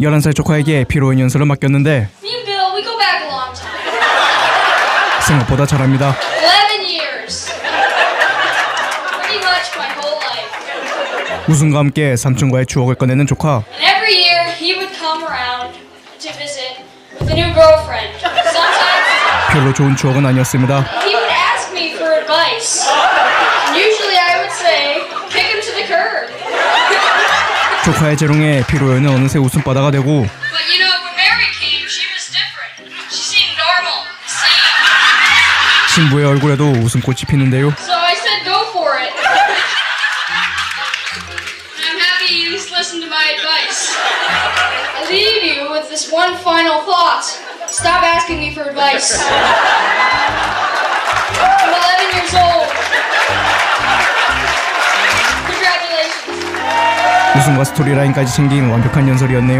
11살 조카에게 피로연 연설을 맡겼는데. 생각보다 잘합니다. 11 years. Pretty much my whole life. 웃음과 함께 삼촌과의 추억을 꺼내는 조카. 별로 좋은 추억은 아니었습니다. 조카의 재롱에 피로연은 어느새 웃음바다가 되고. 신부의 얼굴에도 웃음꽃이 피는데요. Leave you with this one final thought. Stop asking me for advice. 웃음과 스토리라인까지 챙긴 완벽한 연설이었네요.